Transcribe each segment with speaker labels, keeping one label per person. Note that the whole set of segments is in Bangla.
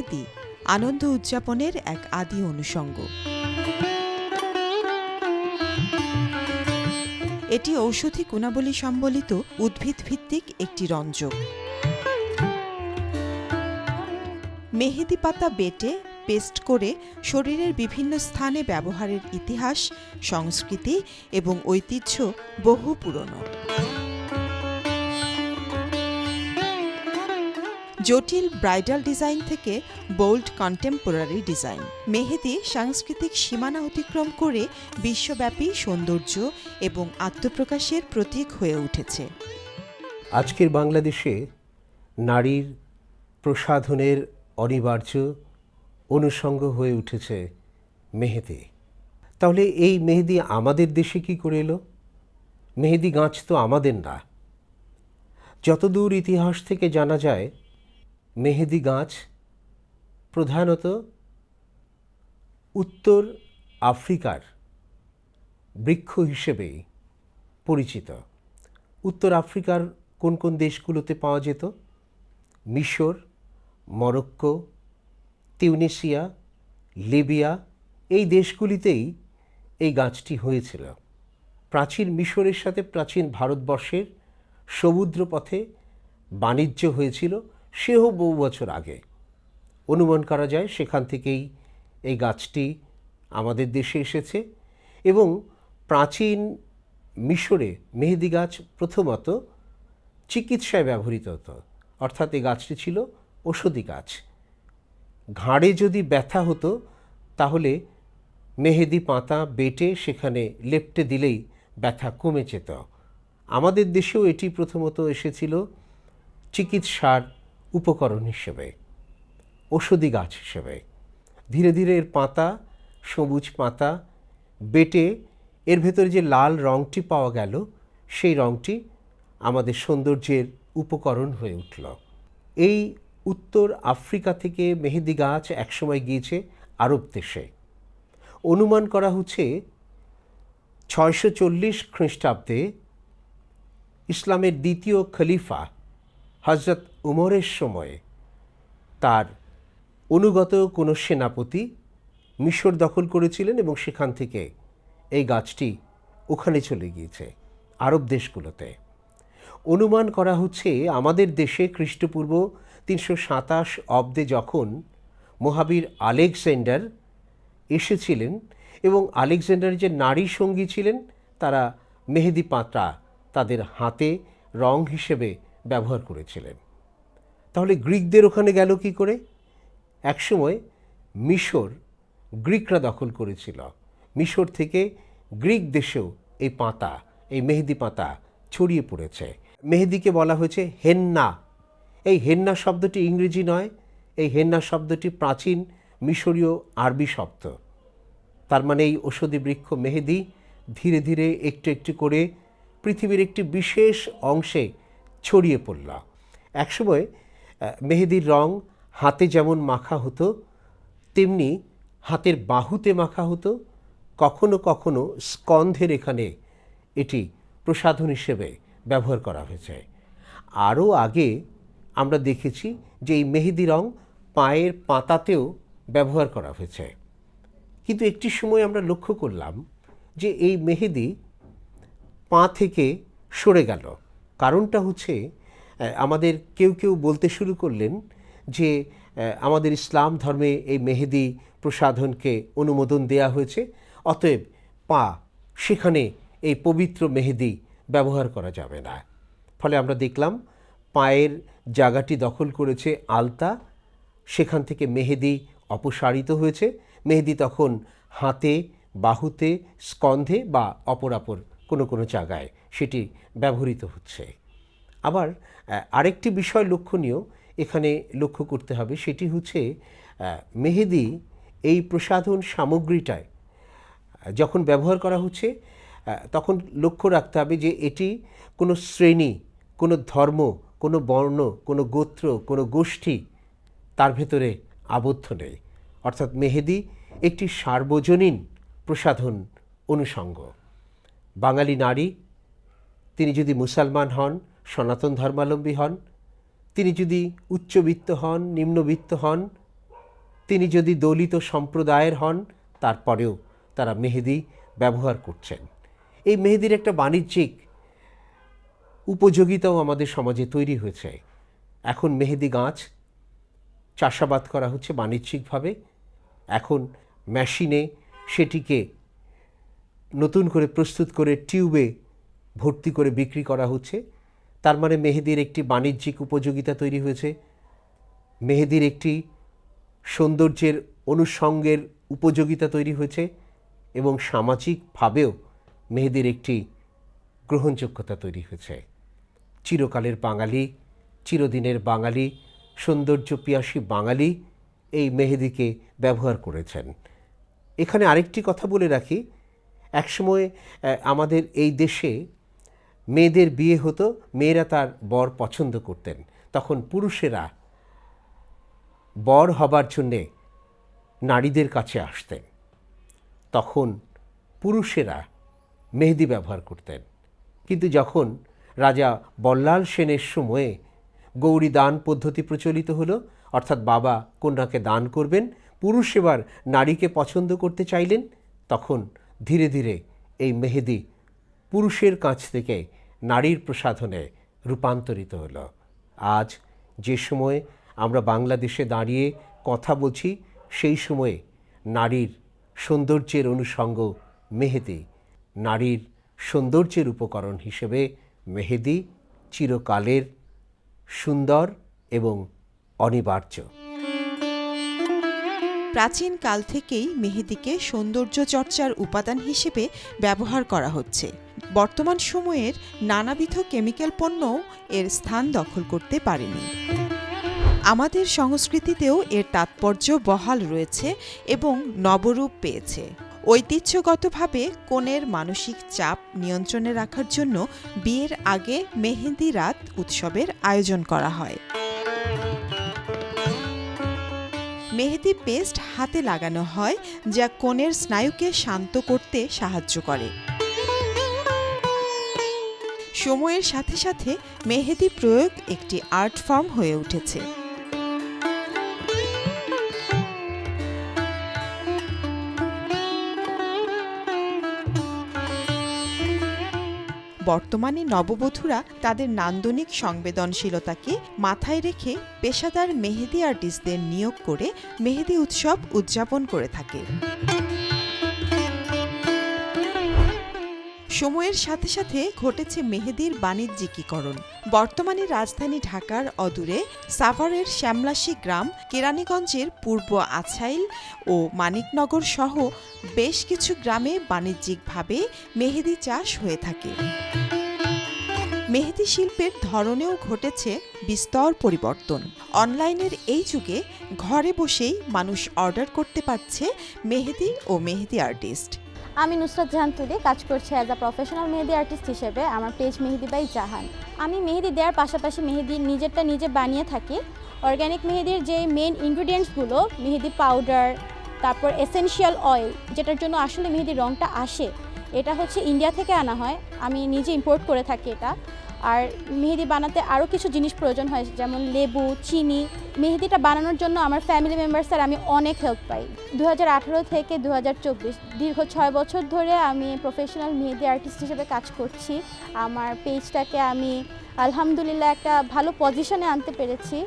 Speaker 1: মেহেদি আনন্দ উদযাপনের এক আদি অনুষঙ্গ। এটি ঔষধি গুণাবলী সম্বলিত উদ্ভিদ ভিত্তিক একটি রঞ্জক। মেহেদি পাতা বেটে, পেস্ট করে শরীরের বিভিন্ন স্থানে ব্যবহারের ইতিহাস, সংস্কৃতি এবং ঐতিহ্য বহু পুরনো। জটিল ব্রাইডাল ডিজাইন থেকে বোল্ড কন্টেম্পোরারি ডিজাইন। মেহেদি সাংস্কৃতিক সীমানা অতিক্রম করে বিশ্বব্যাপী সৌন্দর্য এবং আত্মপ্রকাশের প্রতীক হয়ে উঠেছে।
Speaker 2: আজকের বাংলাদেশে নারীর প্রসাধনের অনিবার্য অনুষঙ্গ হয়ে উঠেছে মেহেদি। তাহলে এই মেহেদি আমাদের দেশে কি করে এলো? মেহেদি গাছ তো আমাদের না। যতদূর ইতিহাস থেকে জানা যায় মেহেদি গাছ, প্রধানত উত্তর আফ্রিকার বৃক্ষ হিসেবেই পরিচিত। উত্তর আফ্রিকার কোন কোন দেশগুলোতে পাওয়া যেত? মিশর, মরক্কো তিউনেশিয়া লিবিয়া, এই দেশগুলিতেই এই গাছটি হয়েছিল। প্রাচীন মিশরের সাথে প্রাচীন ভারতবর্ষের সমুদ্র পথে বাণিজ্য হয়েছিল। সেও বহু বছর আগে অনুমান করা যায় সেখান থেকেই এই গাছটি আমাদের দেশে এসেছে এবং প্রাচীন মিশরে মেহেদি গাছ প্রথমত চিকিৎসায় ব্যবহৃত হতো। অর্থাৎ এই গাছটি ছিল ঔষধি গাছ। ঘাড়ে যদি ব্যথা হতো, তাহলে মেহেদি পাতা বেটে সেখানে লেপটে দিলেই ব্যথা কমে যেত। আমাদের দেশেও এটি প্রথমত এসেছিল চিকিৎসার উপকরণ হিসেবে, ঔষধি গাছ হিসেবে। ধীরে ধীরে এর পাতা, সবুজ পাতা বেটে এর ভেতরে যে লাল রঙটি পাওয়া গেল, সেই রঙটি আমাদের সৌন্দর্যের উপকরণ হয়ে উঠল। এই উত্তর আফ্রিকা থেকে মেহেদি গাছ একসময় গিয়েছে আরব দেশে। অনুমান করা হচ্ছে ছয়শো চল্লিশ খ্রিস্টাব্দে ইসলামের দ্বিতীয় খলিফা হজরত উমরের সময়ে তার অনুগত কোনো সেনাপতি মিশর দখল করেছিলেন এবং সেখান থেকে এই গাছটি ওখানে চলে গিয়েছে আরব দেশগুলোতে। অনুমান করা হচ্ছে আমাদের দেশে খ্রিস্টপূর্ব তিনশো সাতাশ অব্দে যখন মহাবীর আলেকজান্ডার এসেছিলেন এবং আলেকজান্ডার যে নারী সঙ্গী ছিলেন, তারা মেহেদি পাতা তাদের হাতে রং হিসেবে ব্যবহার করেছিলেন। তাহলে গ্রিকদের ওখানে গেল কি করে? একসময় মিশর গ্রিকরা দখল করেছিল। মিশর থেকে গ্রিক দেশেও এই পাতা, এই মেহেদি পাতা ছড়িয়ে পড়েছে। মেহেদিকে বলা হয়েছে হেন্না। এই হেন্না শব্দটি ইংরেজি নয়, এই হেন্না শব্দটি প্রাচীন মিশরীয় আরবি শব্দ। তার মানে এই ঔষধি বৃক্ষ মেহেদি ধীরে ধীরে একটু একটু করে পৃথিবীর একটি বিশেষ অংশে ছড়িয়ে পড়ল। একসময় মেহেদির রং হাতে যেমন মাখা হতো, তেমনি হাতের বাহুতে মাখা হতো। কখনো কখনো স্কন্ধের এখানে এটি প্রসাধন হিসেবে ব্যবহার করা হয়েছে। আরও আগে আমরা দেখেছি যে এই মেহেদি রং পায়ের পাতাতেও ব্যবহার করা হয়েছে। কিন্তু একটি সময় আমরা লক্ষ্য করলাম যে এই মেহেদি পা থেকে সরে গেল। কারণটা হচ্ছে আমাদের কেউ কেউ বলতে শুরু করলেন যে আমাদের ইসলাম ধর্মে এই মেহেদি প্রসাধনকে অনুমোদন দেয়া হয়েছে, অতএব পা, সেখানে এই পবিত্র মেহেদি ব্যবহার করা যাবে না। ফলে আমরা দেখলাম পায়ের জায়গাটি দখল করেছে আলতা, সেখান থেকে মেহেদি অপসারিত হয়েছে। মেহেদি তখন হাতে, বাহুতে, স্কন্ধে বা অপরাপর কোনো কোনো জায়গায় সেটি ব্যবহৃত হচ্ছে। আবার আরেকটি বিষয় লক্ষণীয় এখানে লক্ষ্য করতে হবে, সেটি হচ্ছে মেহেদি এই প্রসাধন সামগ্রীটায় যখন ব্যবহার করা হচ্ছে তখন লক্ষ্য রাখতে হবে যে এটি কোনো শ্রেণি, কোনো ধর্ম, কোনো বর্ণ, কোনো গোত্র, কোনো গোষ্ঠী তার ভেতরে আবদ্ধ নেই। অর্থাৎ মেহেদি একটি সার্বজনীন প্রসাধন অনুষঙ্গ। বাঙালি নারী, তিনি যদি মুসলমান হন সনাতন ধর্মাবলম্বী হন। তিনি যদি উচ্চবিত্ত হন, নিম্নবিত্ত হন, তিনি যদি দলিত সম্প্রদায়ের হন, তারপরেও তারা মেহেদি ব্যবহার করছেন। এই মেহেদির একটা বাণিজ্যিক উপযোগিতাও আমাদের সমাজে তৈরি হয়েছে। এখন মেহেদি গাছ চাষাবাদ করা হচ্ছে বাণিজ্যিকভাবে। এখন মেশিনে সেটিকে নতুন করে প্রস্তুত করে টিউবে ভর্তি করে বিক্রি করা হচ্ছে। তার মানে মেহেদির একটি বাণিজ্যিক উপযোগিতা তৈরি হয়েছে। মেহেদির একটি সৌন্দর্যের অনুষঙ্গের উপযোগিতা তৈরি হয়েছে এবং সামাজিকভাবেও মেহেদির একটি গ্রহণযোগ্যতা তৈরি হয়েছে। চিরকালের বাঙালি, চিরদিনের বাঙালি সৌন্দর্য পিয়াসী বাঙালি এই মেহেদিকে ব্যবহার করেছেন। এখানে আরেকটি কথা বলে রাখি। একসময় আমাদের এই দেশে মেয়েদের বিয়ে হতো, মেয়েরা তার বর পছন্দ করতেন। তখন পুরুষেরা বর হবার জন্যে নারীদের কাছে আসতেন। তখন পুরুষেরা মেহেদি ব্যবহার করতেন। কিন্তু যখন রাজা বল্লাল সেনের সময়ে গৌরী দান পদ্ধতি প্রচলিত হলো, অর্থাৎ বাবা কন্যাকে দান করবেন, পুরুষ এবার নারীকে পছন্দ করতে চাইলেন, তখন ধীরে ধীরে এই মেহেদি পুরুষের কাছ থেকে নারীর প্রসাধনে রূপান্তরিত হলো। আজ যে সময়ে আমরা বাংলাদেশে দাঁড়িয়ে কথা বলছি, সেই সময়ে নারীর সৌন্দর্যের অনুষঙ্গ মেহেদি, নারীর সৌন্দর্যের উপকরণ হিসেবে মেহেদি চিরকালের সুন্দর এবং অনিবার্য।
Speaker 1: প্রাচীন কাল থেকেই মেহেদিকে সৌন্দর্য চর্চার উপাদান হিসেবে ব্যবহার করা হচ্ছে। বর্তমান সময়ের নানাবিধ কেমিক্যাল পণ্যও এর স্থান দখল করতে পারেনি। আমাদের সংস্কৃতিতেও এর তাৎপর্য বহাল রয়েছে এবং নবরূপ পেয়েছে। ঐতিহ্যগতভাবে কনের মানসিক চাপ নিয়ন্ত্রণে রাখার জন্য বিয়ের আগে মেহেদি রাত উৎসবের আয়োজন করা হয়। মেহেদি পেস্ট হাতে লাগানো হয়, যা কোণের স্নায়ুকে শান্ত করতে সাহায্য করে। সময়ের সাথে সাথে মেহেদি প্রয়োগ একটি আর্ট ফর্ম হয়ে উঠেছে। বর্তমানে নববধূরা তাদের নান্দনিক সংবেদনশীলতাকে মাথায় রেখে পেশাদার মেহেদি আর্টিস্টদের নিয়োগ করে মেহেদি উৎসব উদযাপন করে থাকে। সময়ের সাথে সাথে ঘটেছে মেহেদির বাণিজ্যিকীকরণ। বর্তমানে রাজধানী ঢাকার অদূরে সাভারের শ্যামলাসী গ্রাম, কেরানীগঞ্জের পূর্ব আছাইল ও মানিকনগর সহ বেশ কিছু গ্রামে বাণিজ্যিকভাবে মেহেদি চাষ হয়ে থাকে। মেহেদি শিল্পের ধরনেও ঘটেছে বিস্তর পরিবর্তন। অনলাইনের এই যুগে ঘরে বসেই মানুষ অর্ডার করতে পারছে মেহেদি ও মেহেদি আর্টিস্ট।
Speaker 3: আমি নুসরাত জাহান তুলি, কাজ করছি as a professional mehndi artist হিসেবে, আমার পেজ মেহেদি বাই জাহান। আমি মেহেদি দেওয়ার পাশাপাশি মেহেদি নিজেরটা নিজে বানিয়ে থাকি। অর্গ্যানিক মেহেদির যে মেন ইনগ্রিডিয়েন্টসগুলো মেহেদি পাউডার তারপর এসেনশিয়াল অয়েল যেটার জন্য আসলে মেহেদির রঙটা আসে, এটা হচ্ছে ইন্ডিয়া থেকে আনা হয়। আমি নিজে ইম্পোর্ট করে থাকি এটা। আর মেহেদি বানাতে আরও কিছু জিনিস প্রয়োজন হয়, যেমন লেবু, চিনি। মেহেদিটা বানানোর জন্য আমার ফ্যামিলি মেম্বার্সের আমি অনেক হেল্প পাই। দু হাজার আঠেরো থেকে দু হাজার চব্বিশ, দীর্ঘ ছয় বছর ধরে আমি প্রফেশনাল মেহেদি আর্টিস্ট হিসেবে কাজ করছি। আমার পেজটাকে আমি আলহামদুলিল্লাহ একটা ভালো পজিশনে আনতে পেরেছি।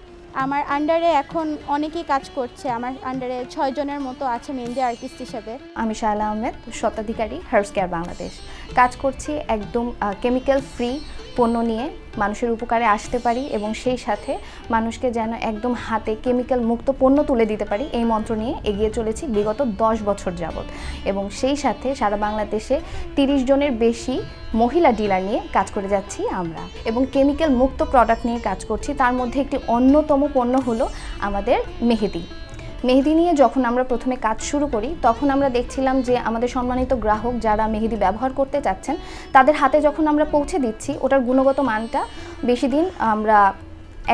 Speaker 3: আমার আন্ডারে এখন অনেকেই কাজ করছে, আমার আন্ডারে ছয় জনের মতো আছে মেহেদি আর্টিস্ট হিসেবে।
Speaker 4: আমি শায়লা আহমেদ, স্বত্বাধিকারী হার্স কেয়ার বাংলাদেশ কাজ করছি একদম কেমিক্যাল ফ্রি পণ্য নিয়ে মানুষের উপকারে আসতে পারি এবং সেই সাথে মানুষকে যেন একদম হাতে কেমিক্যাল মুক্ত পণ্য তুলে দিতে পারি, এই মন্ত্র নিয়ে এগিয়ে চলেছি বিগত দশ বছর যাবৎ। এবং সেই সাথে সারা বাংলাদেশে তিরিশ জনের বেশি মহিলা ডিলার নিয়ে কাজ করে যাচ্ছি আমরা। এবং কেমিক্যাল মুক্ত প্রোডাক্ট নিয়ে কাজ করছি। তার মধ্যে একটি অন্যতম পণ্য হলো আমাদের মেহেদি। মেহেদি নিয়ে যখন আমরা প্রথমে কাজ শুরু করি, তখন আমরা দেখছিলাম যে আমাদের সম্মানিত গ্রাহক যারা মেহেদি ব্যবহার করতে চাচ্ছেন, তাদের হাতে যখন আমরা পৌঁছে দিচ্ছি, ওটার গুণগত মানটা বেশি দিন আমরা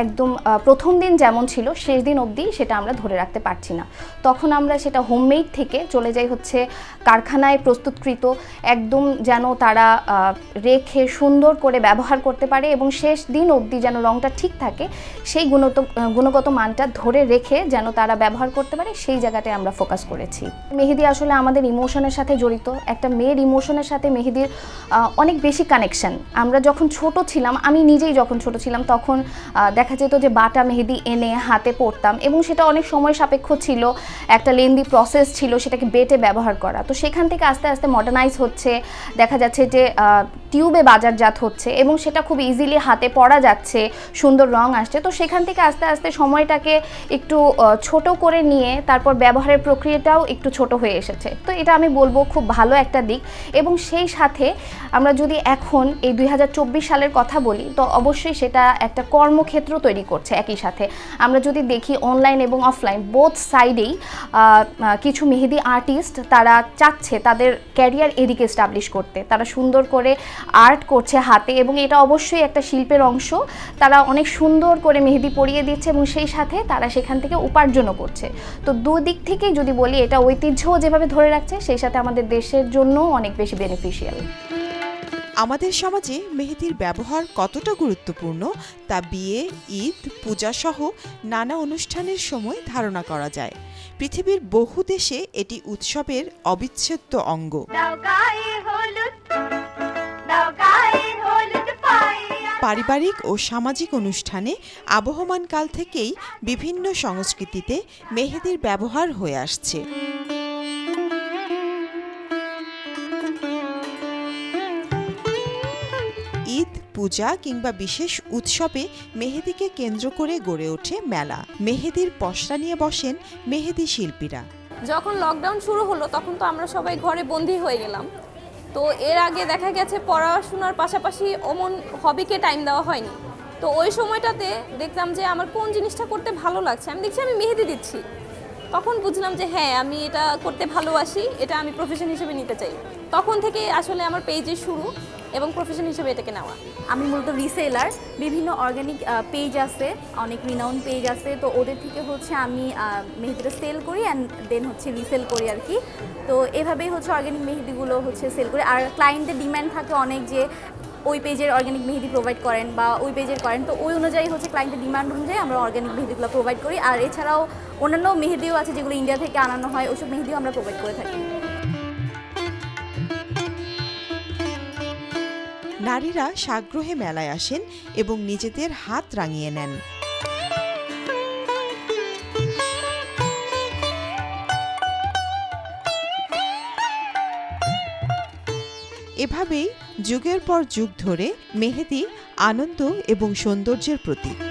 Speaker 4: একদম প্রথম দিন যেমন ছিল, শেষ দিন অবধি সেটা আমরা ধরে রাখতে পারছি না। তখন আমরা সেটা হোমমেড থেকে চলে যাই হচ্ছে কারখানায় প্রস্তুতকৃত, একদম যেন তারা রেখে সুন্দর করে ব্যবহার করতে পারে এবং শেষ দিন অবধি যেন রঙটা ঠিক থাকে, সেই গুণত গুণগত মানটা ধরে রেখে যেন তারা ব্যবহার করতে পারে, সেই জায়গাটায় আমরা ফোকাস করেছি। মেহেদি আসলে আমাদের ইমোশনের সাথে জড়িত, একটা মেয়ের ইমোশনের সাথে মেহেদির অনেক বেশি কানেকশন আমরা যখন ছোট ছিলাম, আমি নিজেই যখন ছোট ছিলাম, তখন দেখা যেত যে বাটা মেহেদি এনে হাতে পড়তাম এবং সেটা অনেক সময় সাপেক্ষ ছিল, একটা লেন্দি প্রসেস ছিল সেটাকে বেটে ব্যবহার করা। তো সেখান থেকে আস্তে আস্তে মডার্নাইজ হচ্ছে, দেখা যাচ্ছে যে টিউবে বাজারজাত হচ্ছে এবং সেটা খুব ইজিলি হাতে পড়া যাচ্ছে, সুন্দর রং আসছে। তো সেখান থেকে আস্তে আস্তে সময়টাকে একটু ছোট করে নিয়ে তারপর ব্যবহারের প্রক্রিয়াটাও একটু ছোট হয়ে এসেছে। তো এটা আমি বলব খুব ভালো একটা দিক এবং সেই সাথে আমরা যদি এখন এই দুই হাজার চব্বিশ সালের কথা বলি, তো অবশ্যই সেটা একটা কর্মক্ষেত্র তৈরি করছে একই সাথে। আমরা যদি দেখি অনলাইন এবং অফলাইন বোথ সাইডেই কিছু মেহেদি আর্টিস্ট তারা চাচ্ছে তাদের ক্যারিয়ার এদিকে এস্টাবলিশ করতে। তারা সুন্দর করে আর্ট করছে হাতে এবং এটা অবশ্যই একটা শিল্পের অংশ। তারা অনেক সুন্দর করে মেহেদি পরিয়ে দিচ্ছে এবং সেই সাথে তারা সেখান থেকে উপার্জনও করছে। তো দুদিক থেকেই যদি বলি, এটা ঐতিহ্যও যেভাবে ধরে রাখছে, সেই সাথে আমাদের দেশের জন্য অনেক বেশি বেনিফিশিয়াল
Speaker 1: আমাদের সমাজে মেহেদির ব্যবহার কতটা গুরুত্বপূর্ণ তা বিয়ে ঈদ পূজা সহ নানা অনুষ্ঠানের সময় ধারণা করা যায়। পৃথিবীর বহু দেশে এটি উৎসবের অবিচ্ছেদ্য অঙ্গ। পারিবারিক ও সামাজিক অনুষ্ঠানে আবহমান কাল থেকেই বিভিন্ন সংস্কৃতিতে মেহেদির ব্যবহার হয়ে আসছে। ঈদ, পূজা কিংবা বিশেষ উৎসবে মেহেদিকে কেন্দ্র করে গড়ে ওঠে মেলা। মেহেদির পসরা নিয়ে বসেন মেহেদি শিল্পীরা।
Speaker 5: যখন লকডাউন শুরু হলো, তখন তো আমরা সবাই ঘরে বন্দি হয়ে গেলাম। তো এর আগে দেখা গেছে পড়াশোনার পাশাপাশি অমন হবিকে টাইম দেওয়া হয়নি। তো ওই সময়টাতে দেখলাম যে আমার কোন জিনিসটা করতে ভালো লাগছে, আমি দেখছি আমি মেহেদি দিচ্ছি। তখন বুঝলাম যে হ্যাঁ আমি এটা করতে ভালোবাসি, এটা আমি প্রফেশন হিসেবে নিতে চাই। তখন থেকে আসলে আমার পেজের শুরু এবং প্রফেশন হিসেবে এটাকে নেওয়া।
Speaker 6: আমি মূলত রিসেলার বিভিন্ন অর্গানিক পেজ আছে, অনেক রিনাউন পেজ আছে, তো ওদের থেকে হচ্ছে আমি মেহেদিটা সেল করি অ্যান্ড দেন হচ্ছে রিসেল করি আর কি। তো এভাবেই হচ্ছে অর্গানিক মেহেদিগুলো হচ্ছে সেল করি। আর ক্লায়েন্টের ডিম্যান্ড থাকে অনেক যে ওই পেজের অর্গানিক মেহেদি প্রোভাইড করেন বা ওই পেজের করেন। তো ওই অনুযায়ী হচ্ছে ক্লায়েন্টের ডিমান্ড অনুযায়ী আমরা অর্গানিক মেহেদিগুলো প্রোভাইড করি। আর এছাড়াও অন্যান্য মেহেদিও আছে যেগুলো ইন্ডিয়া থেকে আনানো হয় ওইসব মেহেদিও আমরা প্রোভাইড করে থাকি।
Speaker 1: নারীরা সাগ্রহে মেলায় আসেন এবং নিজেদের হাত রাঙিয়ে নেন। এভাবেই যুগের পর যুগ ধরে মেহেদি আনন্দ এবং সৌন্দর্যের প্রতীক।